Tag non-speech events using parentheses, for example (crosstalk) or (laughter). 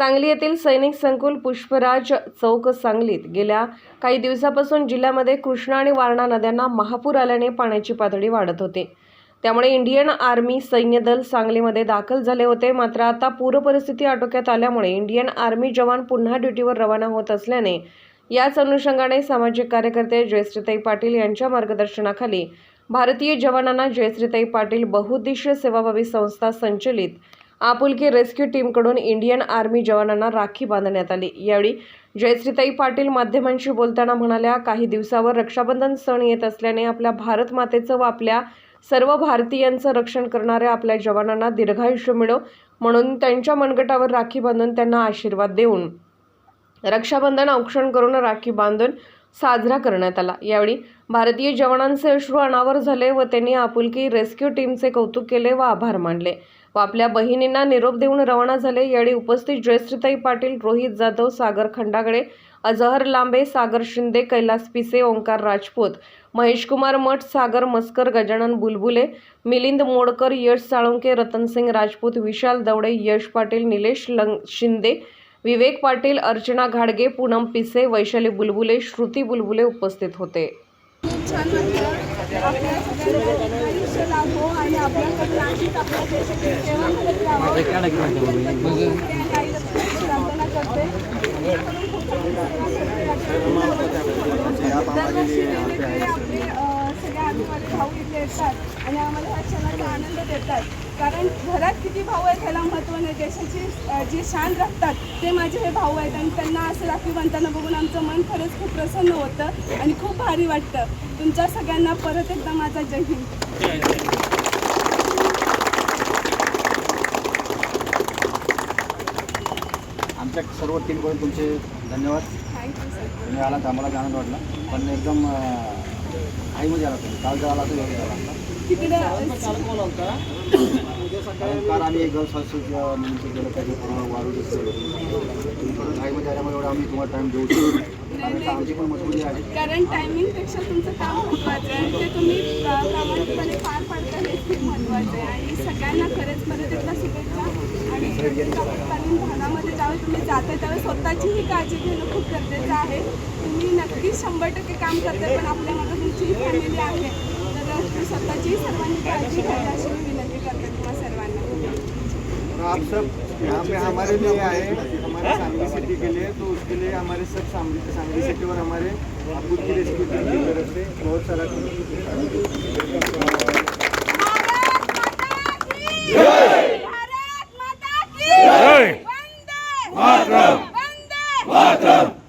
सांगली येथील सैनिक संकुल पुष्पराज चौक सांगलीत गेल्या काही दिवसापासून जिल्ह्यामध्ये कृष्णा आणि वारणा नद्यांना महापूर आल्याने पाण्याची पातळी वाढत होती. त्यामुळे इंडियन आर्मी सैन्य दल सांगलीमध्ये दाखल झाले होते. मात्र आता पूरपरिस्थिती आटोक्यात आल्यामुळे इंडियन आर्मी जवान पुन्हा ड्युटीवर रवाना होत असल्याने याच अनुषंगाने सामाजिक कार्यकर्ते जयश्रीताई पाटील यांच्या मार्गदर्शनाखाली भारतीय जवानांना जयश्रीताई पाटील बहुउद्देशीय सेवाभावी संस्था संचलित आपुलकी रेस्क्यू टीमकडून इंडियन आर्मी जवानांना राखी बांधण्यात आली. यावेळी जयश्रीताई पाटील माध्यमांशी बोलताना म्हणाल्या काही दिवसावर रक्षाबंधन सण येत असल्याने आपल्या भारत मातेचं व आपल्या सर्व भारतीयांचं रक्षण करणाऱ्या आपल्या जवानांना दीर्घायुष्य मिळो म्हणून त्यांच्या मनगटावर राखी बांधून त्यांना आशीर्वाद देऊन रक्षाबंधन औक्षण करून राखी बांधून साजरा करण्यात आला. यावेळी भारतीय जवानांचे अश्रू अनावर झाले व त्यांनी आपुलकी रेस्क्यू टीमचे कौतुक केले व आभार मानले व आपल्या बहिणींना निरोप देऊन रवाना झाले. यावेळी उपस्थित जयश्रीताई पाटील रोहित जाधव सागर खंडागळे अजहर लांबे सागर शिंदे कैलास पिसे ओंकार राजपूत महेशकुमार मठ सागर मस्कर गजानन बुलबुले मिलिंद मोडकर यश साळुंके रतनसिंग राजपूत विशाल दवडे यश पाटील निलेश लंग शिंदे विवेक पाटील अर्चना घाडगे पूनम पिसे वैशाली बुलबुले श्रुती बुलबुले उपस्थित होते. येतात आणि आम्हाला ह्या क्षणाचा आनंद देतात. कारण घरात किती भाऊ आहेत ह्याला महत्त्व नाही. देशाची जी शान राखतात ते माझे हे भाऊ आहेत आणि त्यांना असं राखी बांधताना बघून आमचं मन खरंच खूप प्रसन्न होतं आणि खूप भारी वाटतं. तुमच्या सगळ्यांना परत एकदा माझा जय हिंद. आमच्या सर्व टीमकडून तुमचे धन्यवाद. सर तुम्ही आलात आम्हाला आनंद वाटला. पण एकदम घाईमध्ये आला तुम्ही. काल झाला (coughs) कारण काल आम्ही एक पाहिजे वाढू तुम्ही पण घाईमध्ये आल्यामुळे एवढं आम्ही तुम्हाला टाईम देऊ शकतो कारण आता आमची पण मजबुरी आहे. कारण टायमिंगपेक्षा तुमचं काम महत्त्वाचं आहे. ते तुम्ही प्रा- प्रामाणिकपणे पार पाडता हे खूप महत्त्वाचं आहे. आणि सगळ्यांना खरंच परत एकदा शुभेच्छा. आणि भागामध्ये ज्यावेळी तुम्ही जाता त्यावेळी स्वतःचीही काळजी खूप गरजेचं आहे. तुम्ही नक्कीच शंभर टक्के काम करते पण आपल्या मागे तुमची फॅमिली आहे तर स्वतःची सर्वांनी काळजी घ्यावी अशी मी विनंती करते तुम्हा सर्वांना. आप सब यहाँ पे हमारे लिए आए हमारे सांगली सिटी के लिए तो उसके लिए हमारे सब सांगली सांगली सिटी और हमारे अबूत की रेस्क्यू टीम की तरफ से बहुत सारा भारत माता की! जय! वंदे! वंदे!